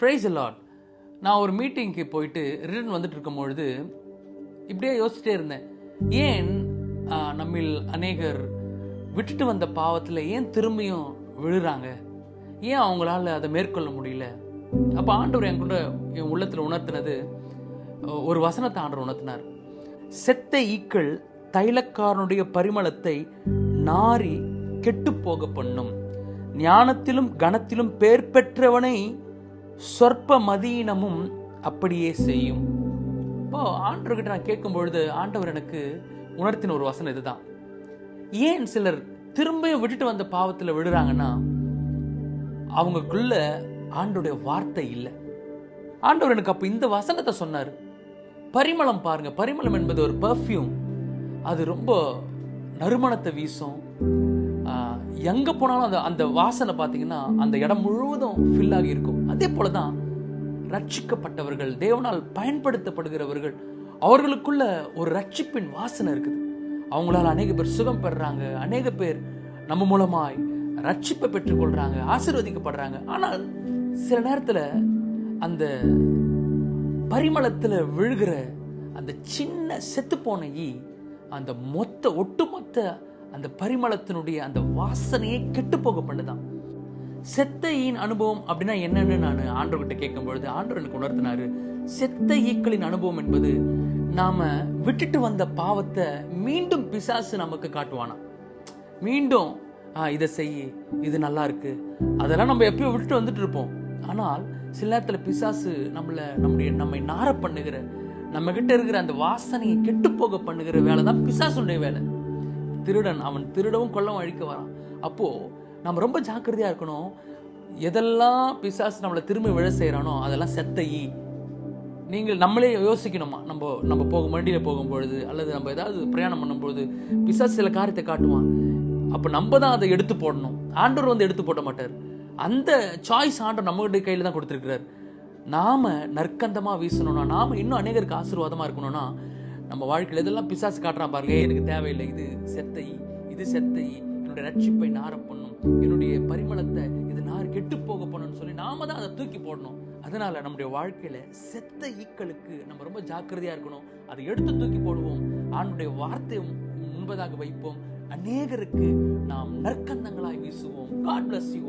Price lot நான் ஒரு மீட்டிங்க்கு போயிட்டு ரிட்டர்ன் வந்துட்டு இருக்கும் பொழுது இப்படியே யோசிச்சிட்டே இருந்தேன். ஏன் நம்மில் அநேகர் விட்டுட்டு வந்த பாவத்தில் ஏன் திரும்பியும் விழுறாங்க? ஏன் அவங்களால அதை மேற்கொள்ள முடியல? அப்போ ஆண்டவர் என் கூட என் உள்ளத்தில் உணர்த்தினது ஒரு வசனத்தை ஆண்டவர் உணர்த்தினார். செத்த ஈக்கள் தைலக்காரனுடைய பரிமளத்தை நாரி கெட்டு போக பண்ணும். ஞானத்திலும் கணத்திலும் பேர் பெற்றவனை சொற்ப மதியினமும் அப்படியே செய்யும். இப்போ ஆண்டவர்கிட்ட நான் கேட்கும் பொழுது ஆண்டவர் எனக்கு உணர்த்தின ஒரு வசனம் இதுதான். ஏன் சிலர் திரும்பியும் விட்டுட்டு வந்த பாவத்தில் விடுறாங்கன்னா அவங்களுக்குள்ள ஆண்டோடைய வார்த்தை இல்லை. ஆண்டவர் எனக்கு அப்போ இந்த வசனத்தை சொன்னார். பரிமளம் பாருங்க. பரிமளம் என்பது ஒரு பர்ஃப்யூம் அது ரொம்ப நறுமணத்தை வீசும். எங்க போனாலும் அந்த அந்த வாசனை பார்த்தீங்கன்னா அந்த இடம் முழுவதும் ஃபில் ஆகி இருக்கும். அதே போலதான் ரட்சிக்கப்பட்டவர்கள் தேவனால் பயன்படுத்தப்படுகிறவர்கள் அவர்களுக்குள்ள ஒரு ரட்சிப்பின் வாசனை இருக்குது. அவங்களால அநேக பேர் சுகம் பெறுறாங்க அநேக பேர் நம்ம மூலமாய் ரட்சிப்பை பெற்றுக்கொள்றாங்க ஆசீர்வதிக்கப்படுறாங்க. ஆனால் சில நேரத்துல அந்த பரிமளத்துல விழுகிற அந்த சின்ன செத்துப்போன ஈ அந்த மொத்த ஒட்டுமொத்த அந்த பரிமளத்தினுடைய அந்த வாசனையை கெட்டு போக பண்ணுதான். செத்த ஈன் அனுபவம் அப்படின்னா என்னன்னு நான் ஆண்டவர்கிட்ட கேட்கும் பொழுது ஆண்டவர் எனக்கு உணர்த்தினாரு. செத்த ஈக்களின் அனுபவம் என்பது நாம விட்டுட்டு வந்த பாவத்தை மீண்டும் பிசாசு நமக்கு காட்டுவானா மீண்டும் ஆ, இதை செய் இது நல்லா இருக்கு. அதெல்லாம் நம்ம எப்பயும் விட்டுட்டு வந்துட்டு இருப்போம். ஆனால் சில நேரத்தில் பிசாசு நம்மளை நம்முடைய நம்மை நார பண்ணுகிற நம்ம கிட்ட இருக்கிற அந்த வாசனையை கெட்டு போக பண்ணுகிற வேலை தான் பிசாசுடைய வேலை. திருடன் அவன் திருடவும் கொல்லவும் அழிக்க வரான். அப்போது நம்ம ரொம்ப ஜாக்கிரதையாக இருக்கணும். எதெல்லாம் பிசாசு நம்மளை திரும்ப விழ செய்கிறானோ அதெல்லாம் செத்த ஈ நீங்கள் நம்மளே யோசிக்கணுமா? நம்ம நம்ம போகும் வண்டியில் போகும்பொழுது அல்லது நம்ம ஏதாவது பிரயாணம் பண்ணும்பொழுது பிசாசு சில காரியத்தை காட்டுவான். அப்போ நம்ம தான் அதை எடுத்து போடணும். ஆண்டவர் வந்து எடுத்து போட மாட்டார். அந்த சாய்ஸ் ஆண்டவர் நம்மகிட்ட கையில் தான் கொடுத்துருக்கிறார். நாம் நற்கந்தமாக வீசணும்னா நாம் இன்னும் அநேகருக்கு ஆசீர்வாதமாக இருக்கணும்னா நம்ம வாழ்க்கையில் இதெல்லாம் பிசாசு காட்டுறான் பாருங்க. எனக்கு தேவையில்லை. இது செத்தை இது செத்தை. என்னுடைய ரட்சிப்பை நார பண்ணும். என்னுடைய பரிமளத்தை இது நார் கெட்டு போக பண்ணணும்னு சொல்லி நாம தான் அதை தூக்கி போடணும். அதனால நம்முடைய வாழ்க்கையில செத்த ஈக்களுக்கு நம்ம ரொம்ப ஜாக்கிரதையா இருக்கணும். அதை எடுத்து தூக்கி போடுவோம். ஆண்டுடைய வார்த்தை முன்பதாக வைப்போம். அநேகருக்கு நாம் நற்கந்தங்களாய் வீசுவோம். God bless you